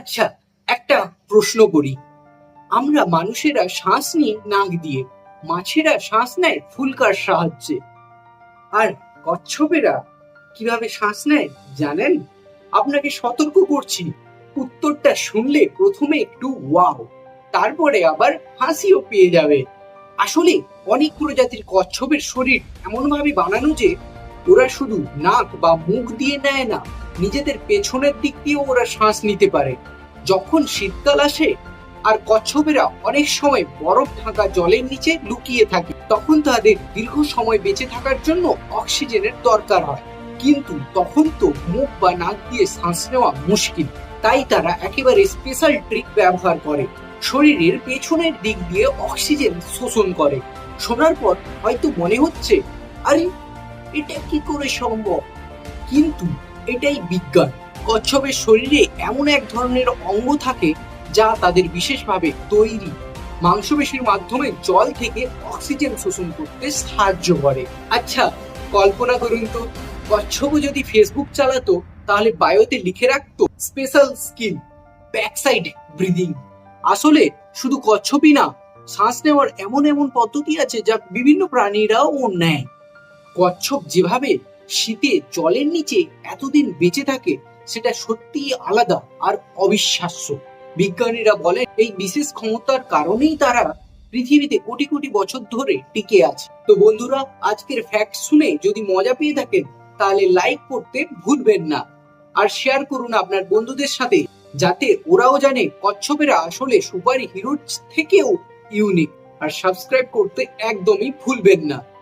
আচ্ছা একটা প্রশ্ন করি। আমরা মানুষেরা শ্বাস নিই নাক দিয়ে, মাছেরা শ্বাস নেয় ফুলকার সাহায্যে। আর কচ্ছপেরা কীভাবে শ্বাস নেয় জানেন? আপনাকে সতর্ক করছি, উত্তরটা শুনলে প্রথমে একটু ওয়াও, তারপরে আবার হাসিও পেয়ে যাবে। আসলে অনেক প্রজাতির কচ্ছপের শরীর এমনভাবে বানানো যে ওরা শুধু নাক বা মুখ দিয়ে নেয় না, নিজেদের পেছনের দিক দিয়েও ওরা শ্বাস নিতে পারে। যখন শীতকাল আসে আর কচ্ছপেরা অনেক সময় বরফ ঢাকা জলের নিচে লুকিয়ে থাকে, তখন তাদের দীর্ঘ সময় বেঁচে থাকার জন্য অক্সিজেনের দরকার হয়। কিন্তু তখন তো মুখ বা নাক দিয়ে শ্বাস নেওয়া মুশকিল, তাই তারা একেবারে স্পেশাল ট্রিক ব্যবহার করে। শরীরের পেছনের দিক দিয়ে অক্সিজেন শোষণ করে। শোনার পর হয়তো মনে হচ্ছে, আরে এটা কি করে সম্ভব? কিন্তু এটাই বিজ্ঞান। কচ্ছপের শরীরে এমন এক ধরনের অঙ্গ থাকে যা তাদের বিশেষভাবে তৈরি। মাংসপেশির মাধ্যমে জল থেকে অক্সিজেন শোষণ করতে সাহায্য করে। আচ্ছা কল্পনা করুন তো কচ্ছপ যদি ফেসবুক চালাতো, তাহলে বায়োতে লিখে রাখতো স্পেশাল স্কিল ব্যাকসাইড ব্রিদিং আসলে শুধু কচ্ছপই না, শ্বাস নেওয়ার এমন এমন পদ্ধতি আছে যা বিভিন্ন প্রাণীরাও নেয়। কচ্ছপ যেভাবে শীতে জলের নিচে এতদিন বেঁচে থাকে, সেটা সত্যিই আলাদা আর অবিশ্বাস্য। বিজ্ঞানীরা বলেন, এই বিশেষ ক্ষমতার কারণেই তারা পৃথিবীতে কোটি কোটি বছর ধরে টিকে আছে। তো বন্ধুরা, আজকের ফ্যাক্ট শুনে যদি মজা পেয়ে থাকেন, তাহলে লাইক করতে ভুলবেন না। আর শেয়ার করুন আপনার বন্ধুদের সাথে, যাতে ওরাও জানে কচ্ছপেরা আসলে সুপার হিরোর থেকেও ইউনিক আর সাবস্ক্রাইব করতে একদমই ভুলবেন না।